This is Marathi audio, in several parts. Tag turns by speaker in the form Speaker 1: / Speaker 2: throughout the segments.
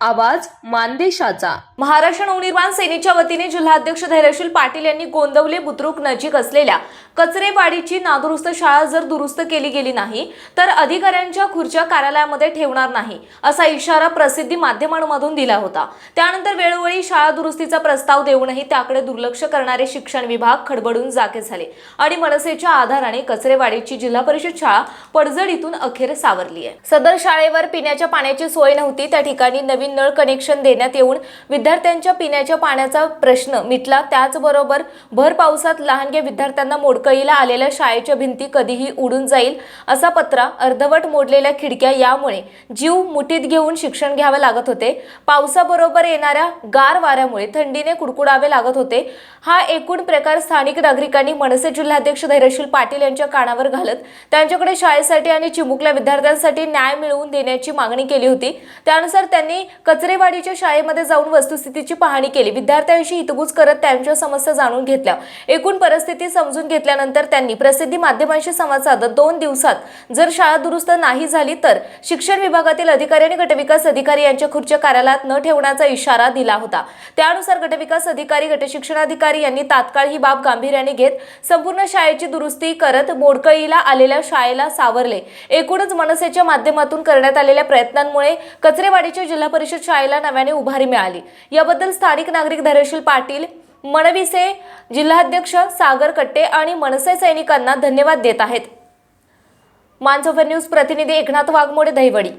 Speaker 1: आवाज मानदेशाचा.
Speaker 2: महाराष्ट्र नवनिर्माण सेनेच्या वतीने जिल्हाध्यक्ष धैर्यशील पाटील यांनी गोंदवले बुद्रुक नजीक असलेल्या कचरेवाडीची नादुरुस्त शाळा जर दुरुस्त केली गेली नाही तर अधिकाऱ्यांच्या खुर्च्या कार्यालयामध्ये ठेवणार नाही असा इशारा प्रसिद्धी माध्यमांमधून दिला होता. त्यानंतर वेळोवेळी शाळा दुरुस्तीचा प्रस्ताव देऊनही त्याकडे दुर्लक्ष करणारे शिक्षण विभाग खडबडून जागे झाले आणि मनसेच्या आधाराने कचरेवाडीची जिल्हा परिषद शाळा पडझडीतून अखेर सावरली आहे. सदर शाळेवर पिण्याच्या पाण्याची सोय नव्हती त्या ठिकाणी नवीन नळ कनेक्शन देण्यात येऊन विद्यार्थ्यांच्या पिण्याच्या पाण्याचा प्रश्न मिटला. त्याचबरोबर भर पावसात लहानग्या विद्यार्थ्यांना मोडकळीला आलेल्या शाळेच्या भिंती कधीही उडून जाईल असा पत्रा अर्धवट मोडलेल्या खिडक्या यामुळे जीव मुठीत घेऊन शिक्षण घ्यावे लागत होते. पावसाबरोबर येणाऱ्या गार वाऱ्यामुळे थंडीने कुडकुडावे लागत होते. हा एकूण प्रकार स्थानिक नागरिकांनी मनसे जिल्हाध्यक्ष धैर्यशील पाटील यांच्या कानावर घालत त्यांच्याकडे शाळेसाठी आणि चिमुकल्या विद्यार्थ्यांसाठी न्याय मिळवून देण्याची मागणी केली होती. त्यानुसार त्यांनी कचरेवाडीच्या शाळेमध्ये जाऊन वस्तुस्थितीची पाहणी केली. विद्यार्थ्यांशी हितगुज करत त्यांच्या समस्या जाणून घेतल्या. एकूण परिस्थिती समजून घेतल्यानंतर त्यांनी प्रसिद्धी माध्यमांशी संवाद साधत दोन दिवसात जर शाळा दुरुस्त नाही झाली तर शिक्षण विभागातील अधिकारी आणि गटविकास अधिकारी यांच्या खुर्च्या कार्यालयात न ठेवण्याचा इशारा दिला होता. त्यानुसार गटविकास अधिकारी गटशिक्षणाधिकारी यांनी तात्काळ ही बाब गांभीर्याने घेत संपूर्ण शाळेची दुरुस्ती करत मोडकळीला आलेल्या शाळेला सावरले. एकूणच मनसेच्या माध्यमातून करण्यात आलेल्या प्रयत्नांमुळे कचरेवाडीच्या जिल्हा परिषद शाळेला नव्याने उभारी मिळाली. याबद्दल स्थानिक नागरिक धैर्यशील पाटील मनविसे जिल्हाध्यक्ष सागर कट्टे आणि मनसे सैनिकांना धन्यवाद देत आहेत. मानसोफर न्यूज प्रतिनिधी एकनाथ वाघमोडे दहिवडी.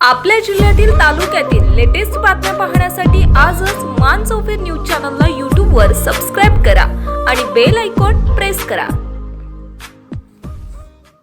Speaker 1: आपल्या जिल्ह्यातील तालुक्यातील लेटेस्ट बातम्या पाहण्यासाठी आजच मान चौफेर न्यूज चॅनलला यूट्यूबवर सबस्क्राईब करा आणि बेल आयकॉन प्रेस करा.